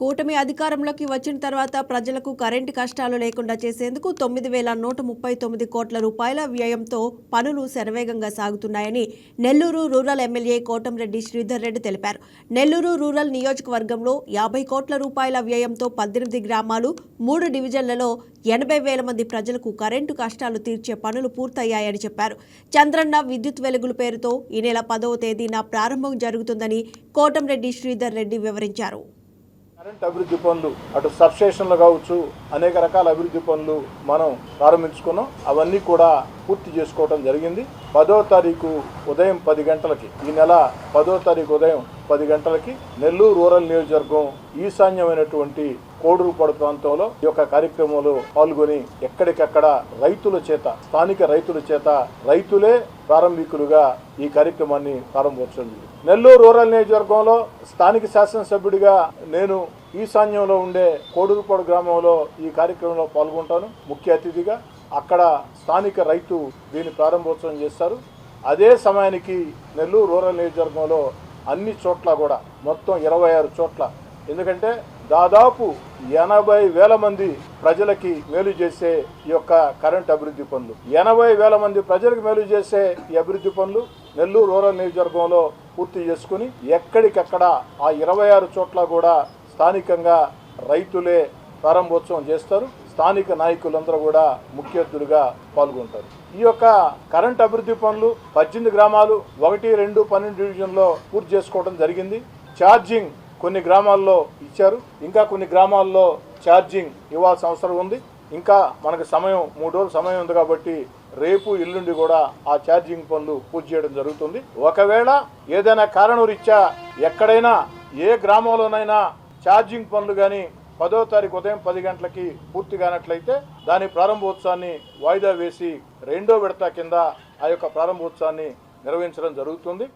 కూటమి అధికారంలోకి వచ్చిన తర్వాత ప్రజలకు కరెంటు కష్టాలు లేకుండా చేసేందుకు తొమ్మిది వేల నూట ముప్పై తొమ్మిది కోట్ల రూపాయల వ్యయంతో పనులు శరవేగంగా సాగుతున్నాయని నెల్లూరు రూరల్ ఎమ్మెల్యే కోటంరెడ్డి శ్రీధర్ రెడ్డి తెలిపారు. నెల్లూరు రూరల్ నియోజకవర్గంలో యాభై కోట్ల రూపాయల వ్యయంతో పద్దెనిమిది గ్రామాలు మూడు డివిజన్లలో ఎనభై వేల మంది ప్రజలకు కరెంటు కష్టాలు తీర్చే పనులు పూర్తయ్యాయని చెప్పారు. చంద్రన్న విద్యుత్ వెలుగుల పేరుతో ఈ నెల పదవ తేదీన ప్రారంభం జరుగుతుందని కోటంరెడ్డి శ్రీధర్ రెడ్డి వివరించారు. కరెంట్ అభివృద్ధి పనులు అటు సబ్స్టేషన్లు కావచ్చు అనేక రకాల అభివృద్ధి పనులు మనం ప్రారంభించుకున్నాం. అవన్నీ కూడా పూర్తి చేసుకోవడం జరిగింది. పదో తారీఖు ఉదయం పది గంటలకి ఈ నెల పదో తారీఖు ఉదయం పది గంటలకి నెల్లూరు రూరల్ నియోజకవర్గం ఈశాన్యమైనటువంటి కోడూరుపాడు ప్రాంతంలో ఈ యొక్క కార్యక్రమంలో పాల్గొని ఎక్కడికక్కడ రైతుల చేత స్థానిక రైతుల చేత రైతులే ప్రారంభికులుగా ఈ కార్యక్రమాన్ని ప్రారంభించింది నెల్లూరు రూరల్ నియోజకవర్గంలో స్థానిక శాసనసభ్యుడిగా నేను ఈశాన్యంలో ఉండే కోడూరుపాడు గ్రామంలో ఈ కార్యక్రమంలో పాల్గొంటాను. ముఖ్య అతిథిగా అక్కడ స్థానిక రైతు దీన్ని ప్రారంభోత్సవం చేస్తారు. అదే సమయానికి నెల్లూరు రూరల్ నియోజకవర్గంలో అన్ని చోట్ల కూడా మొత్తం ఇరవై ఆరు చోట్ల. ఎందుకంటే దాదాపు ఎనభై వేల మంది ప్రజలకి మేలు చేసే ఈ యొక్క కరెంట్ అభివృద్ధి పనులు. ఎనభై వేల మంది ప్రజలకు మేలు చేసే ఈ అభివృద్ధి పనులు నెల్లూరు రూరల్ నియోజకవర్గంలో పూర్తి చేసుకుని ఎక్కడికక్కడ ఆ ఇరవై ఆరు చోట్ల కూడా స్థానికంగా రైతులే ప్రారంభోత్సవం చేస్తారు. స్థానిక నాయకులందరూ కూడా ముఖ్య అతిథులుగా పాల్గొంటారు. ఈ యొక్క కరెంట్ అభివృద్ధి పనులు పద్దెనిమిది గ్రామాలు ఒకటి రెండు పన్నెండు డివిజన్లో పూర్తి చేసుకోవడం జరిగింది. ఛార్జింగ్ కొన్ని గ్రామాల్లో ఇచ్చారు. ఇంకా కొన్ని గ్రామాల్లో ఛార్జింగ్ ఇవ్వాల్సిన అవసరం ఉంది. ఇంకా మనకు సమయం మూడు రోజులు సమయం ఉంది కాబట్టి రేపు ఎల్లుండి కూడా ఆ ఛార్జింగ్ పనులు పూర్తి చేయడం జరుగుతుంది. ఒకవేళ ఏదైనా కారణం రీత్యా ఎక్కడైనా ఏ గ్రామంలోనైనా ఛార్జింగ్ పనులు కానీ పదో తారీఖు ఉదయం పది గంటలకి పూర్తి కానట్లయితే దాని ప్రారంభోత్సవాన్ని వాయిదా వేసి రెండో విడత కింద ఆ యొక్క ప్రారంభోత్సవాన్ని నిర్వహించడం జరుగుతుంది.